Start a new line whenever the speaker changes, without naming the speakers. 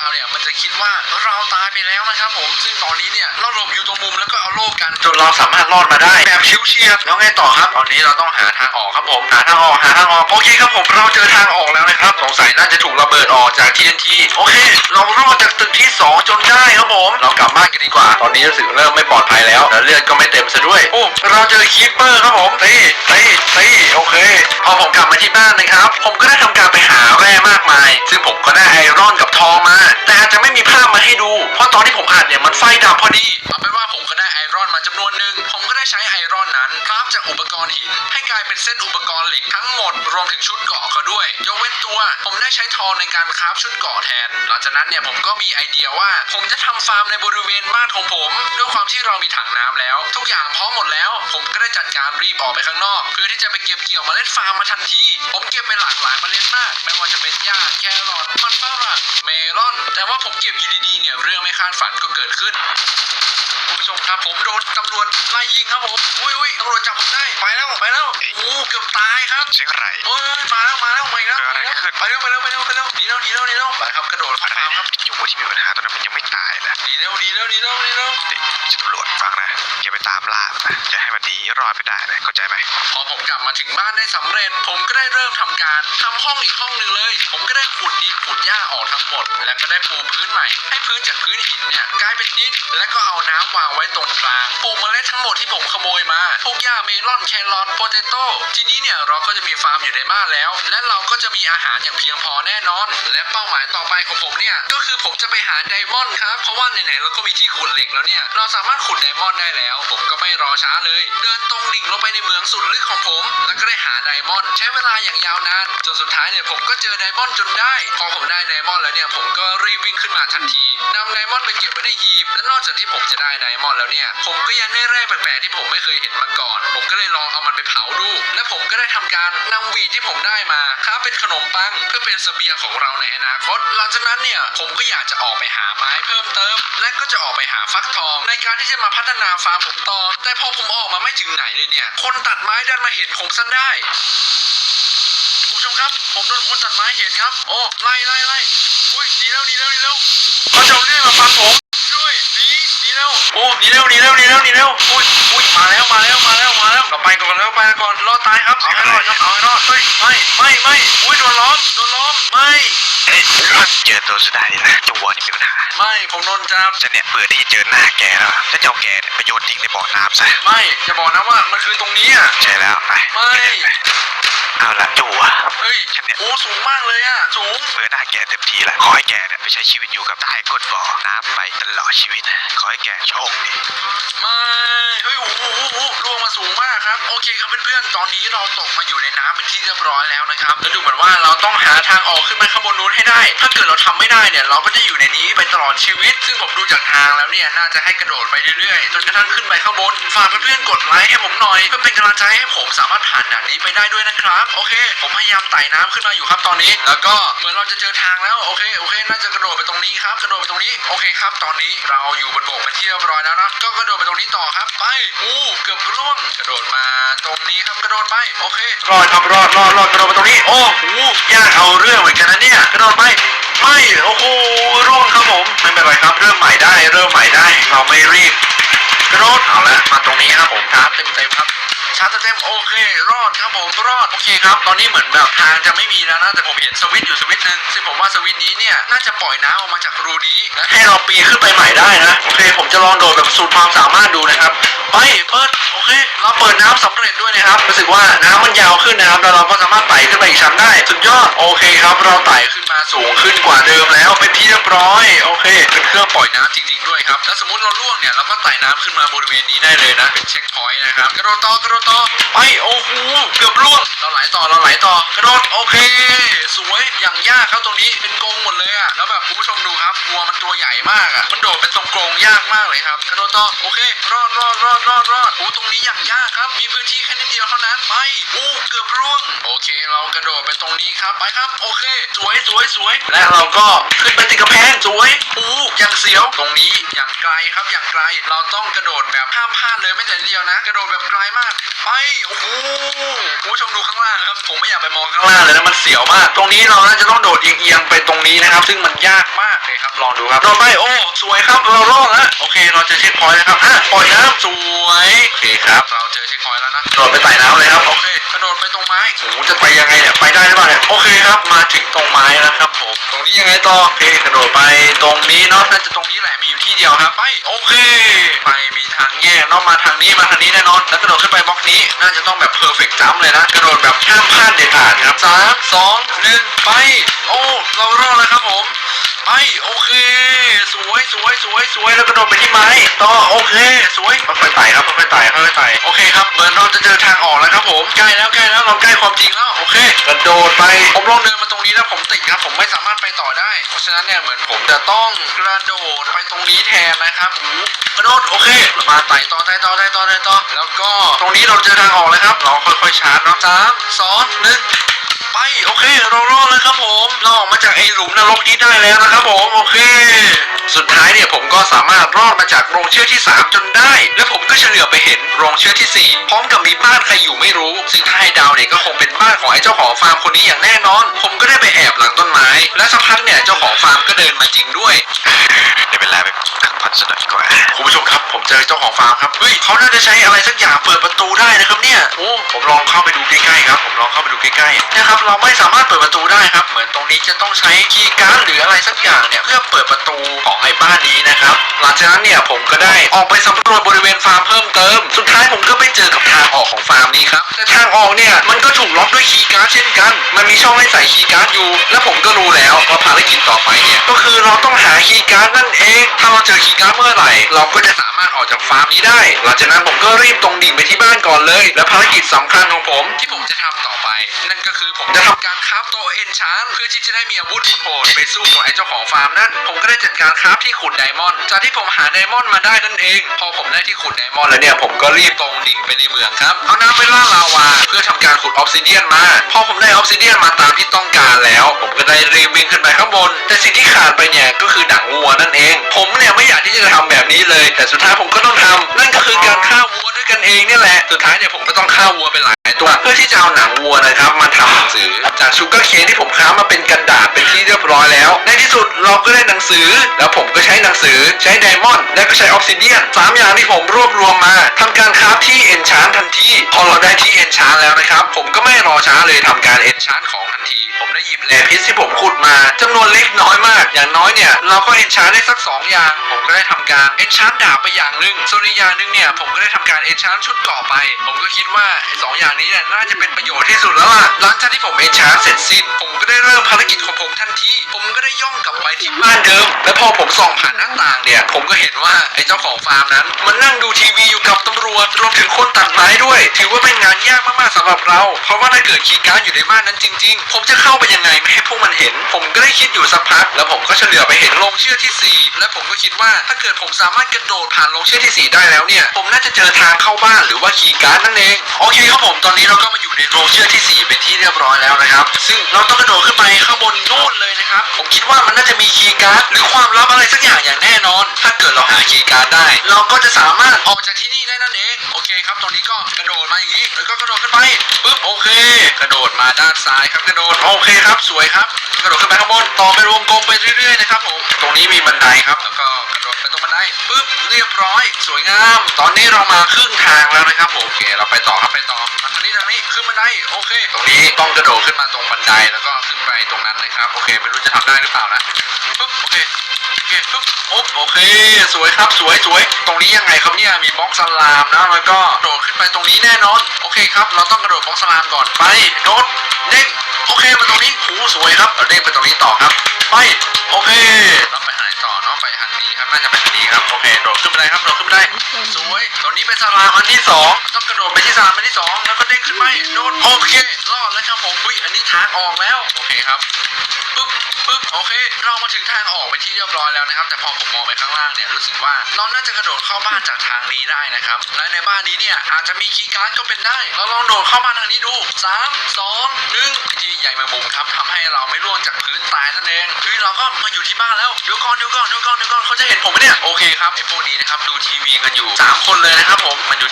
าร์มเนี่ยมันจะคิดว่าเราตายไปแล้วนะครับผมซึ่งตอนนี้เนี่ยเราหลบอยู่ตรงมุมแล้วก็เอาโล่กันจนเราสามารถรอดมาได้แบบชิวเฉียดแล้วไงต่อครับตอนนี้เราต้องหาทางออกครับผมหาทางออกหาทางออกโอเคครับผมเราเจอทางออกแล้วนะครับสงสัยน่าจะถูกระเบิดออกจาก TNT โอเค เรารอดจากตึกที่ 2 จนได้ครับผมเรากลับบ้านกันดีกว่า ตอนนี้รู้สึกเริ่มไม่ปลอดภัยแล้วและเลือดก็ไม่เต็มซะด้วยโอ้เราเจอคีปเปอร์ครับผมตีตีตีโอเค พอผมกลับมาที่บ้านนะครับ ผมก็ได้ทำการไปหาแร่มากมาย ซึ่งผมก็ได้ไอรอนกับทองมาแต่อาจจะไม่มีภาพมาให้ดู เพราะตอนที่ผมอ่านเนี่ยมันไฟดับพอดีเอาเป็นว่าผมก็ได้ รอนมาจำนวนหนึ่งผมก็ได้ใช้ไอรอนนั้นคราฟจากอุปกรณ์หิน ให้กลายเป็นเส้นอุปกรณ์เหล็กทั้งหมดรวมถึงชุดเกาะเขาด้วย ยกเว้นตัวผมได้ใช้ทองในการคราฟชุดเกาะแทน หลังจากนั้นเนี่ยผมก็มีไอเดียว่า ผมจะทำฟาร์มในบริเวณบ้านของผม ด้วยความที่เรามีถังน้ำแล้ว ทุกอย่างพร้อมหมดแล้ว ผมก็ได้จัดการรีบออกไปข้างนอก เพื่อที่จะไปเก็บเกี่ยวมเมล็ดฟาร์มมาทันที ผมเก็บไปหลากหลายมเมล็ดมาก ไม่ว่าจะเป็นหญ้าแครอทมันฝรั่งเมลอน แต่ว่าผมเก็บอยู่ดีๆเนี่ยเรื่องไม่คาดฝันก็เกิดขึ้น คุณผู้ชมครับผมโดนตำรวจไล่ยิงครับผมอุ้ยอุ้ยตำรวจจับผมได้ไปแล้วไปแล้วโอ้เกือบตายครับ
เสียงอะไร
โอ้ยมาแล้วมาแล้วมาอีกแล้ว
เกิดอะไรขึ้น
ไปเร็วไปเร็วไปเร็วไปเร็วหนีเร็วหนีเร็วหนีเร็ว ไปครับกระโดดเข้า
อะไร
ฟาร์มครับ
อยู่ที่มีปัญหาตอนนั้นมันยังไม่ตายเลย
หนีเร็วหนีเร็วหนีเร็วหนีเร็ว
เด็กจะตำรวจฟังนะอย่าไปตามล่ามันนะจะให้มันหนีรอดไปได้นะเข้าใจไหม
พอผมกลับมาถึงบ้านได้สำเร็จ ผมก็ได้เริ่มทำการทำห้องอีกห้องหนึ่งเลย ผมก็ได้ขุดดินขุดหญ้าออกทั้งหมด แล้วก็ได้ปูพื้นใหม่ ให้พื้นจากพื้นหินเนี่ยกลายเป็นดินแล้วก็เอาน้ำวางไว้ตรงกลางปลูกเมล็ดทั้งหมดที่ผมขโมยมาพวกหญ้าเมลอนแครอทโปเตโต้ทีนี้เนี่ยเราก็จะมีฟาร์มอยู่ในบ้านแล้ว และเราก็จะมีอาหารอย่างเพียงพอแน่นอน และเป้าหมายต่อไปของผมเนี่ย ก็คือผมจะไปหาไดมอนด์ครับ เพราะว่าไหนๆเราก็มีที่ขุดเหล็กแล้วเนี่ย เราสามารถขุดไดมอนด์ได้แล้ว ผมก็ไม่รอช้าเลย เดินตรงดิ่งลงไปในเมืองสุดลึกของผม แล้วก็ได้หาไดมอนด์ใช้เวลาอย่างยาวนาน จนสุดท้ายเนี่ยผมก็เจอไดมอนด์จนได้ พอผมได้ไดมอนด์แล้วเนี่ย ผมก็รีบวิ่งขึ้นมาทันที นำไดมอนด์ไปเก็บไว้ในหีบ และนอกจากที่ผมจะได้ไดมอนด์แล้วเนี่ย ผมก็ยังได้แร่แปลกๆที่ผมไม่เคยเห็นมาก่อน ผมก็เลยลองเอามันไปเผาดู และผมก็ได้ทำการนำวีที่ผมได้มาค้าเป็นขนมปังเพื่อเป็นสเสบียงของเราในอนาคต หลังจากนั้นเนี่ยผมก็อยากจะออกไปหาไม้เพิ่มเติม และก็จะออกไปหาฟักทอง ในการที่จะมาพัฒนาฟาร์มผมต่อ แต่พอผมออกมาไม่ถึงไหนเลยเนี่ย คนตัดไม้ดันมาเห็นผมซะได้ ผู้ชมครับ ผมโดนคนตัดไม้เห็นครับ โอ้ไล่ไล่ไล่อุ้ยหนีแล้วหนีแล้วหนีแล้วเขาจะเอาเรื่องมาฟันผมด้วยหนีหนีเร็วโอ้หนี เร็วหนีเร็วหนีเร็วหนีเร็วอุ้ยอุ้ยมาแล้วมาแล้วมาแล้วมาแล้วเราไปก่อนแล้วไปก่อนรอดตายครับเอาให้รอดครับเอาให้รอดเฮ้ยไม่ไม่ไม่อุ้ยโดนล้อมโดนล้อมไม่
เอ้ยเจอตัวสุดท้ายนี่นะเจ้าวัวนี่มีปัญหา
ไม่ผมโดนจับ
ฉันเนี่ยเบื่อที่จะเจอหน้าแกแล้วฉันจะเอาแกเนี่ยไปโยนทิ้งในบ่อน้ำซะ
ไม่จะบอกนะว่ามันคือตรงนี้อะ
ใช่แล้วไป
ไม่
เอาละเจ้าวัว
เฮ้ยโอ้สูงมากเลยอะสูง
เบื่อหน้าแกเต็มทีละขอให้แกเนี่ยไปใช้ชีวิตอยู่กับใต้ก้นบ่อน้ำไปตลอดชีวิตนะขอให้แกโชคดี
ล่ ครับ โอเคครับเพื่อนๆ ตอนนี้เราตกมาอยู่ในน้ำเป็นที่เรียบร้อยแล้วนะครับ แล้วดูเหมือนว่าเราต้องหาทางออกขึ้นไปข้างบนนู้นให้ได้ ถ้าเกิดเราทำไม่ได้เนี่ย เราก็จะอยู่ในนี้ไปตลอดชีวิต ซึ่งผมดูจากทางแล้วเนี่ย น่าจะให้กระโดดไปเรื่อยๆ จนกระทั่งขึ้นไปข้างบน ฝากเพื่อนๆ กดไลค์ให้ผมหน่อย เพื่อเป็นกำลังใจให้ผมสามารถผ่านด่านนี้ไปได้ด้วยนะครับ โอเค ผมพยายามไต่น้ำขึ้นมาอยู่ครับตอนนี้ แล้วก็เหมือนเราจะเจอทางแล้ว โอเค โอเค น่าจะกระโดดไปตรงนี้ครับ กระโดดไปตรงนี้ โอเคครับ ตอนนี้เราอยู่บนบกเป็นที่เรียบร้อยแล้วนะ ก็กระโดดไปตรงนี้ต่อครับ ไป อู้ เกือบร่วง กระโดดมาตรงนี้ครับกระโดดไปโอเครอดครับรอดรอดรอดกระโดดไปตรงนี้โอ้โหยากเอาเรื่องเหมือนกันนะเนี่ยกระโดดไปไม่โอ้โหร่วงครับผมไม่เป็นไรครับเริ่มใหม่ได้เริ่มใหม่ได้ เราไม่รีบกระโดดเอาละมาตรงนี้ครับผมครับเต็มเต็มครับ ชาร์จเต็มโอเค รอดครับผมรอดโอเคครับตอนนี้เหมือนแบบทางจะไม่มีแล้วนะแต่ผมเห็นสวิตช์อยู่สวิตช์หนึ่งซึ่งผมว่าสวิตช์นี้เนี่ยน่าจะปล่อยน้ำออกมาจากรูนี้และให้เราปีนขึ้นไปใหม่ได้นะโอเคผมจะลองโดดแบบสุดความสามารถดูนะครับไปเปิดโอเค เราเปิดน้ำสำเร็จด้วยนะครับรู้สึกว่าน้ำมันยาวขึ้นนะครับแล้วเราก็สามารถไต่ขึ้นไปอีกชั้นได้สุดยอดโอเคครับ เราไต่ขึ้นมาสูงขึ้นกว่าเดิมแล้วเป็นที่เรียบร้อยโอเคเป็นเครื่องปล่อยน้ำจริง ๆด้วยครับแล้วสมมติเราล่วงเนี่ยเราก็ไต่น้ำขึ้นมาบริเวณนี้ได้เลยนะเป็นเช็คพอยต์นะครับกระโดดต่อกระโดดต่อไปโอ้โหเกือบล่วงเราไหลต่อเราไหลต่อกระโดดโอเค สวยอย่างยากครับตรงนี้เป็นกรงหมดเลยอะแล้วแบบคุณผู้ชมดูครับวัวมันตัวใหญ่มากอะมันโดดเป็นตรงกรงยากมากเลยครับกระโดดต่อโอเครอดรอดรอดรอดรอดโอ้ตรงนี้อย่างยากครับ มีพื้นที่แค่นิดเดียวเท่านั้นไปโอ้เกือบร่วงโอเค เรากระโดดไปตรงนี้ครับไปครับโอเค สวยสวยสวยและเราก็ขึ้นไปติดกระแพงสวยโอ้อย่างเสียวตรงนี้อย่างไกลครับอย่างไกล เราต้องกระโดดแบบห้ามพลาดเลยไม่แต่เดียวนะ กระโดดแบบไกลมากไปโอ้โหคุณผู้ชมดูข้างล่างครับ ผมไม่อยากไปมองข้างล่างเลยนะมันเสียวมาก ตรงนี้เราน่าจะต้องโดดเอียงๆไปตรงนี้นะครับ ซึ่งมันยากมากเลยครับ ลองดูครับโดดไปโอ้สวยครับเรารอดแล้วโอเค เราเจอเช็คพอยต์แล้วครับอะปล่อยน้ำสวยโอเคครับ เราเจอเช็คพอยต์แล้วนะโดดไปไต่น้ำเลยครับโอเคกระโดดไปตรงไม้โอ้โหจะไปยังไงเนี่ยไปได้หรือเปล่าเนี่ยโอเคครับมาถึงตรงไม้แล้วครับผมตรงนี้ยังไงต่อโอเคกระโดดไปตรงนี้เนาะน่าจะตรงนี้แหละมีอยู่ที่เดียวครับ ไปโอเค ไปมีทางแยกเนาะมาทางนี้มาทางนี้แน่นอนแล้วกระโดดขึ้นไปบล็อกนี้น่าจะต้องแบบเพอร์เฟกต์จัมเลยนะ กระโดดแบบห้ามพลาดเด็ดขาดครับสามสองหนึ่งไป โอ้ เรารอดแล้วครับผม ไปโอเค สวยสวยสวยสวยแล้วกระโดดไปที่ไม้ต่อโอเค สวยค่อยๆไต่ครับค่อยๆไต่ค่อยๆไต่โอเคครับเหมือนเราจะเจอทางออกแล้วครับผมใกล้แล้วใกล้แล้วเราใกล้ความจริงแล้วโอเค กระโดดไปผมลองเดินมาตรงนี้แล้วผมติดครับผมไม่สามารถไปต่อได้ เพราะฉะนั้นเนี่ยเหมือนผมจะต้องกระโดดไปตรงนี้แทนนะครับหูกระโดดโอเคมาไต่ต่อไต่ต่อไต่ต่อไต่ต่อแล้วก็ตรงนี้เราเจอทางออกแล้วครับเราค่อยๆชาร์จเนาะสามสองหนึ่ง ไปโอเคเรารอดแล้วครับผมเราออกมาจากไอ้หลุมนรกนี้ได้แล้วนะครับผมโอเค สุดท้ายเนี่ยผมก็สามารถรอดมาจากโรงเชือดที่ 3 จนได้ และผมก็เฉลือไปเห็นโรงเชือดที่ 4 พร้อมกับมีบ้านใครอยู่ไม่รู้ ซึ่งถ้าให้เดาวเนี่ยก็คงเป็นบ้านของไอ้เจ้าของฟาร์มคนนี้อย่างแน่นอน ผมก็ได้ไปแอบหลังต้นไม้ และสักพักเนี่ยเจ้าของฟาร์มก็เดินมาจริงด้วย
ได้เวลาไปันสักหน่อยดีกว่า
คุณผู้ชมครับ ผมเจอเจ้าของฟาร์มครับเฮ้ยเขาน่าจะใช้อะไรสักอย่างเปิดประตูได้นะครับเนี่ยโอ้ผมลองเข้าไปดูใกล้ๆครับ ผมลองเข้าไปดูใกล้ๆนะครับเราไม่สามารถเปิดประตูได้ครับ เหมือนตรงนี้จะต้องใช้คีย์การ์ดหรืออะไรสักอย่างเนี่ยเพื่อเปิดประตูของไอ้บ้านนี้นะครับ หลังจากนั้นเนี่ยผมก็ได้ออกไปสำรวจบริเวณฟาร์มเพิ่มเติม สุดท้ายผมก็ไปเจอกับทางออกของฟาร์มนี้ครับแต่ทางออกเนี่ยมันก็ถูกล็อกด้วยคีย์การ์ดเช่นกัน มันมีช่องให้ใส่คีย์การ์ดอยู่ และผมก็รู้แล้วว่าภารกิจต่อไปเนี่ยก็คือเราต้องหาคีย์การ์ดนั่นเอง ถ้าเราเจอคีย์กาเมื่อไหร่ เราก็จะสามารถออกจากฟาร์มนี้ได้ หลังจากนั้นผมก็รีบตรงดิ่งไปที่บ้านก่อนเลย และภารกิจสำคัญของผมที่ผมจะทำต่อไป นั่นก็คือผมจะทำการคราฟโตเอนชานเพื่อที่จะได้มีอาวุธโหดไปสู้กับไอ้เจ้าของฟาร์มนั่นผมก็ได้จัดการคราฟที่ขุดไดมอนด์จากที่ผมหาไดมอนด์มาได้นั่นเอง พอผมได้ที่ขุดไดมอนด์แล้วเนี่ยผมก็รีบตรงดิ่งไปในเมืองครับเอาน้ำไปล่าลาวาเพื่อทำการขุดออฟซิเดียนมา พอผมได้ออฟซิเดียนมาตามที่ต้องการแล้ว ผมก็ได้รีบวิ่งขึ้นไปข้างบน แต่สิ่งที่ขาดไปเนี่ยก็คือหนังวัวนั่นเอง ผมเนี่ยไม่อยากที่จะทำแบบนี้เลย แต่สุดท้ายผมก็ต้องทำนั่นก็คือการฆ่าวัวด้วยกันเองเนี่แหละ สุดท้ายเนี่ยผมก็ต้องฆ่าวัวไปหลายตัว เอาหนังวัวนะครับ มาทำหนังสือ จากชูการ์เคนที่ผมค้ามาเป็นกระดาษเป็นที่เรียบร้อยแล้ว ในที่สุดเราก็ได้หนังสือ แล้วผมก็ใช้หนังสือใช้ไดมอนด์และก็ใช้ออฟซิเดียนสามอย่างที่ผมรวบรวมมาทำการคราฟที่เอนชานทันทีพอเราได้ที่เอนชานแล้วนะครับ ผมก็ไม่รอช้าเลยทำการเอนชานของทันที ผมได้หยิบแร่พิษที่ผมขุดมาจำนวนเล็กน้อยมาก อย่างน้อยเนี่ยเราก็เอนชานได้สักสองอย่าง ผมก็ได้ทำการเอนชานดาบไปอย่างหนึ่งส่วนอีกอย่างหนึ่งเนี่ยผมก็ได้ทำการเอนชานชุดเกราะไป ผมก็คิดว่าสองอย่างนี้เนี่ยน่าจะเป็นประโยชน์ที่สุดแล้วล่ะ หลังจากที่ผมเอชานเสร็จสิ้น ผมก็ได้เริ่มภารกิจของผมทันที ผมก็ได้ย่องกลับไปที่บ้านเดิม และพอผมส่องผ่านหน้าต่างเนี่ย ผมก็เห็นว่าไอ้เจ้าของฟาร์มนั้น มันนั่งดูทีวีอยู่กับตำรวจรวมถึงคนตัดไม้ด้วย ถือว่าเป็นงานยากมากๆสำหรับเรา เพราะว่าถ้าเกิดคีย์การ์ดอยู่ในบ้านนั้นจริง ๆ ผมจะเข้าไปยังไงไม่ให้พวกมันเห็น ผมก็ได้คิดอยู่สักพัก แล้วผมก็เฉลือไปเห็นโรงเชือดที่ 4 และผมก็คิดว่าถ้าเกิดผมสามารถกระโดดผ่านโรงเชือดที่ 4 ได้แล้วเนี่ย ผมน่าจะเจอทางเข้าบ้านหรือว่าคีย์การ์ดนั่นเอง โอเคครับผมตอนนี้เราก็มาอยู่ในโรงเชือดที่ 4 เป็นที่เรียบร้อยแล้วนะครับ ซึ่งเราต้องกระโดดขึ้นไปข้างบนนู่นเลยนะครับ ผมคิดว่ามันน่าจะมีคีย์การ์ดหรือความลับอะไรสักอย่างอย่างแน่นอน ถ้าเกิดเราหาคีย์การ์ดได้ เราก็จะสามารถออกจากที่นี่ได้นั่นเอง โอเคครับ ตรงนี้ก็กระโดดมาอย่างนี้ แล้วก็กระโดดขึ้นไปปึ๊บ กระโดดมาด้านซ้ายครับกระโดดโอเคครับสวยครับ กระโดดขึ้นไปข้างบนต่อไปวงกลมไปเรื่อยๆนะครับผมตรงนี้มีบันไดครับแล้วก็กระโดดไปตรงบันไดปึ๊บเรียบร้อย สวยงาม ตอนนี้เรามาครึ่งทางแล้วนะครับผมโอเค เราไปต่อครับไปต่อมาทางนี้ทางนี้ขึ้นบันไดโอเค ตรงนี้ต้องกระโดดขึ้นมาตรงบันไดแล้วก็ขึ้นไปตรงนั้น นะครับโอเคไม่รู้จะทำได้หรือเปล่านะปึ๊บโอเคโอเคปึ๊บโอ๊บโอเค สวยครับสวยสวยตรงนี้ยังไงครับเนี่ยมีบล็อกสลามนะแล้วก็โดดขึ้นไปตรงนี้แน่นอนโอเคครับ เราต้องกระโดดบล็อกสลามก่อนไปโดดเด้งโอเคมาตรงนี้หูสวยครับเด้งไปตรงนี้ต่อครับ ไปโอเคเราไปหายต่อเนาะไปทางนี้ครับน่าจะไป ครับโอเคโดดขึ้นไปได้ครับโดดขึ้นไปได้สวยตรงนี้เป็นสลามอันที่สองต้องกระโดดไปที่สลามอันที่สองแล้วก็เด้งขึ้นไปโดดโอเครอดแล้วครับผมอุ้ยอันนี้ทางออกแล้วโอเคครับปึ๊บปึ๊บโอเคเคเรามาถึงทางออกไปนที่เรียบร้อยแล้วนะครับ แต่พอผมมองไปข้างล่างเนี่ยรู้สึกว่าเราน่าจะกระโดดเข้าบ้านจากทางนี้ได้นะครับและในบ้านนี้เนี่ยอาจจะมีคีย์การ์ดก็เป็นได้ เราลองโดดเข้าบ้านทางนี้ดูสามสองหนึ่งพิธีใหญ่แมงมุมครับทำให้เราไม่ร่วงจากพื้นตายนั่นเองเฮ้ยเราก็มาอยู่ที่บ้านแล้วเดี๋ยวก่อนเดี๋ยวก่อนเดี๋ยวก่อนเดี๋ยวก่อนเขาจะเห็นผมไหมเนี่ยโอเคครับไอ้พวกนี้นะครับดูทีวีกันอยู่สามคนเลยนะครับผมมันอยู่